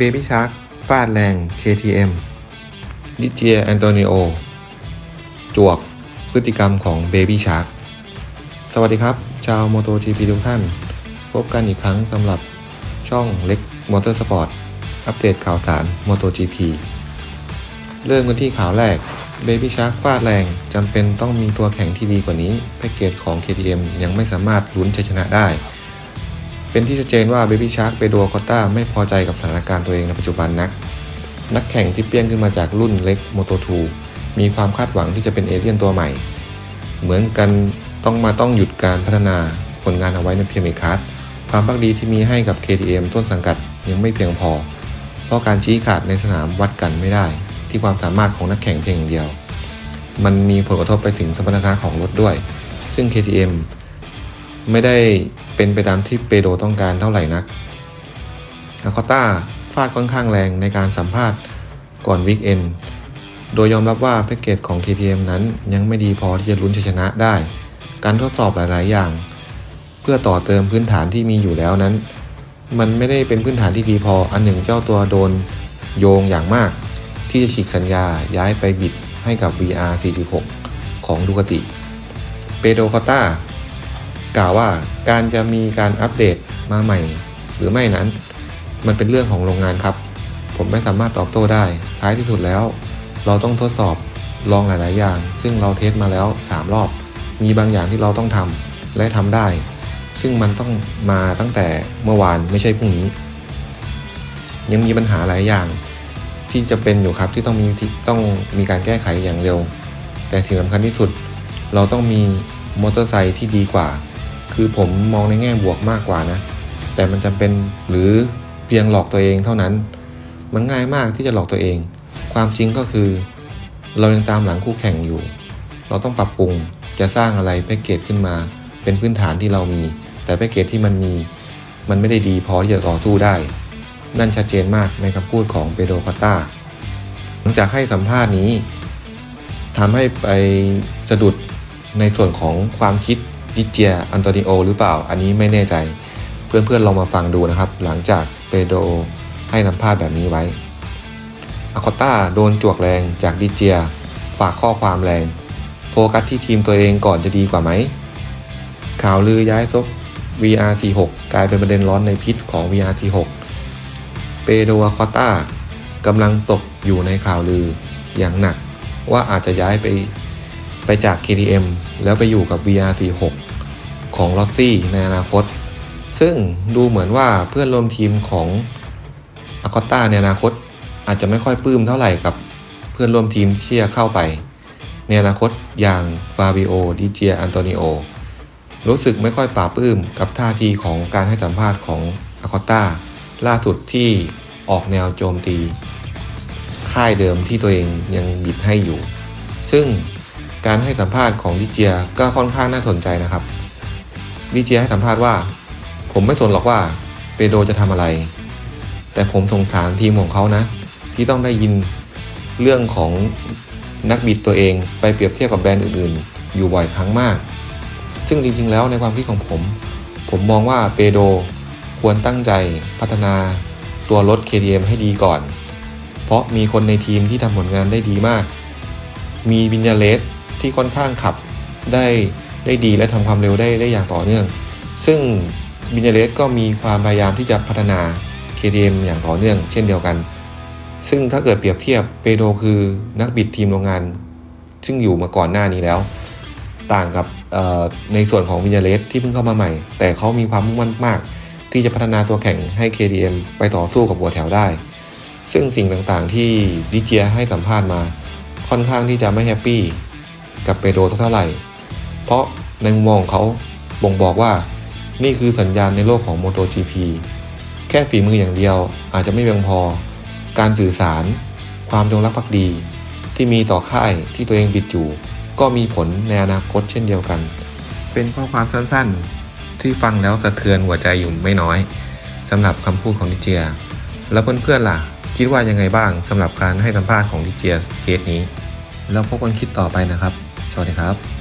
Baby Shark ฟาดแรง KTM ดิเจียแอนโตนิโอ จวกพฤติกรรมของ Baby Shark สวัสดีครับ ชาว MotoGP ทุกท่าน พบกันอีกครั้งสำหรับช่องเล็กมอเตอร์สปอร์ต อัปเดตข่าวสาร MotoGP เริ่มกันที่ข่าวแรก Baby Shark ฟาดแรงจำเป็นต้องมีตัวแข่งที่ดีกว่านี้ แพ็กเกจของ KTM ยังไม่สามารถลุ้นชัยชนะได้ เป็นที่ชัดเจนว่า Baby Shark เปโดคอตต้าไม่พอใจกับสถานการณ์ตัวเองในปัจจุบันนัก นักแข่งที่เปี้ยงขึ้นมาจากรุ่นเล็ก Moto 2มีความคาดหวังที่จะเป็นเอเลี่ยนตัวใหม่ เหมือนกันต้องมาต้องหยุดการพัฒนาผลงานเอาไว้ในเพียงเมคัสความพักดีที่มีให้กับ KTM ต้นสังกัดยังไม่เพียงพอ เพราะการชี้ขาดในสนามวัดกันไม่ได้ ที่ความสามารถของนักแข่งเพียงอย่างเดียว มันมีผลกระทบไปถึงสมรรถนะของรถด้วย ซึ่ง KTM ไม่ได้เป็นไปตามที่เปโดต้องการเท่าไหร่นักอาคอต้าฟาดค่อนข้างแรงในการสัมภาษณ์ก่อนวิกเอนโดยยอมรับว่าแพ็กเกจของ KTM นั้นยังไม่ดีพอที่จะลุ้นชัยชนะได้ การทดสอบหลาย ๆ อย่าง เพื่อต่อเติมพื้นฐานที่มีอยู่แล้วนั้น มันไม่ได้เป็นพื้นฐานที่ดีพออันหนึ่งเจ้าตัวโดนโยงอย่างมาก ที่จะฉีกสัญญาย้ายไปบิดให้กับ VR 4.6 ของดูกติเปโดคอต้า กล่าวว่าการจะมีการอัปเดตมาใหม่ หรือไม่นั้น มันเป็นเรื่องของโรงงานครับ ผมไม่สามารถตอบโต้ได้ ท้ายที่สุดแล้ว เราต้องทดสอบลองหลาย ๆ อย่าง ซึ่งเราเทสมาแล้ว 3 รอบ มีบางอย่างที่เราต้องทำและทำได้ ซึ่งมันต้องมาตั้งแต่เมื่อวานไม่ใช่พรุ่งนี้ ยังมีปัญหาหลายอย่างที่จะเป็นอยู่ครับที่ต้องมีที่ต้องมีการแก้ไขอย่างเร็ว แต่สิ่งสำคัญที่สุด เราต้องมีมอเตอร์ไซค์ที่ดีกว่า คือผมมองในแง่บวกมากกว่านะ แต่มันจำเป็นหรือเพียงหลอกตัวเองเท่านั้น มันง่ายมากที่จะหลอกตัวเอง ความจริงก็คือ เรายังตามหลังคู่แข่งอยู่ เราต้องปรับปรุงจะสร้างอะไรแพ็กเกจขึ้นมา เป็นพื้นฐานที่เรามี แต่แพ็กเกจที่มันมี มันไม่ได้ดีพอที่จะต่อสู้ได้ นั่นชัดเจนมากในคำพูดของเปโดคอตตาหลังจากให้สัมภาษณ์นี้ทำให้ไปสะดุดในส่วนของความคิด ดิเจียอันโตนิโอหรือเปล่า อันนี้ไม่แน่ใจ เพื่อนๆลองมาฟังดูนะครับ หลังจากเปโดให้สัมภาษณ์แบบนี้ไว้อาคอต้าโดนจวกแรงจากดิเจีย ฝากข้อความแรง โฟกัสที่ทีมตัวเองก่อนจะดีกว่าไหม ข่าวลือย้ายซบ VR46 กลายเป็นประเด็นร้อนในพิษของ VR46 เปโดอาคอต้ากำลังตกอยู่ในข่าวลืออย่างหนักว่าอาจจะย้ายไป ไปจาก KTM แล้วไปอยู่กับ VR46 ของลอ s ซี่ในอนาคต ซึ่งดูเหมือนว่าเพื่อนร่วมทีมของอาคอต้าในอนาคต อาจจะไม่ค่อยปลื้มเท่าไหร่กับเพื่อนร่วมทีมที่จะเข้าไป ในอนาคตอย่างฟาบิโอดิเจียอันโตนิโอรู้สึกไม่ค่อยปลาบปลื้มกับท่าทีของการให้สัมภาษณ์ของอาคอต้าล่าสุดที่ออกแนวโจมตี ค่ายเดิมที่ตัวเองยังบิดให้อยู่ ซึ่ง การให้สัมภาษณ์ของดิเจียก็ค่อนข้างน่าสนใจนะครับดิเจียให้สัมภาษณ์ว่า ผมไม่สนหรอกว่าเปโดจะทำอะไร แต่ผมสงสารทีมของเขานะ ที่ต้องได้ยินเรื่องของนักบิดตัวเองไปเปรียบเทียบกับแบรนด์อื่นๆ อยู่บ่อยครั้งมาก ซึ่งจริงๆแล้วในความคิดของผม ผมมองว่าเปโดควรตั้งใจพัฒนาตัวรถ KTM ให้ดีก่อน เพราะมีคนในทีมที่ทำผลงานได้ดีมาก มีวินยาเลส ที่ค่อนข้างขับได้ได้ดีและทำความเร็วได้ได้อย่างต่อเนื่อง ซึ่งวินยาเลสก็มีความพยายามที่จะพัฒนา KTM อย่างต่อเนื่อง เช่นเดียวกัน ซึ่งถ้าเกิดเปรียบเทียบเปโดคือนักบิดทีมโรงงาน ซึ่งอยู่มาก่อนหน้านี้แล้ว ต่างกับในส่วนของวินยาเลสที่เพิ่งเข้ามาใหม่ แต่เขามีความมุ่งมั่นมาก ที่จะพัฒนาตัวแข่งให้ KTM ไปต่อสู้กับหัวแถวได้ ซึ่งสิ่งต่างๆที่ดิเจียให้สัมภาษณ์มาค่อนข้างที่จะไม่แฮปปี้ กับเปโดเท่าไหร่ เพราะในมุมมองเขาบ่งบอกว่านี่คือสัญญาณในโลกของ MotoGP แค่ฝีมืออย่างเดียวอาจจะไม่เพียงพอ การสื่อสาร ความจงรักภักดี ที่มีต่อค่ายที่ตัวเองบิดอยู่ ก็มีผลในอนาคตเช่นเดียวกัน เป็นข้อความสั้นๆ ที่ฟังแล้วสะเทือนหัวใจอยู่ไม่น้อยสำหรับคำพูดของดิเจีย แล้วเพื่อนๆล่ะ คิดว่ายังไงบ้างสำหรับการให้สัมภาษณ์ของดิเจียเคสนี้ แล้วพบกันคลิปต่อไปนะครับ สวัสดีครับ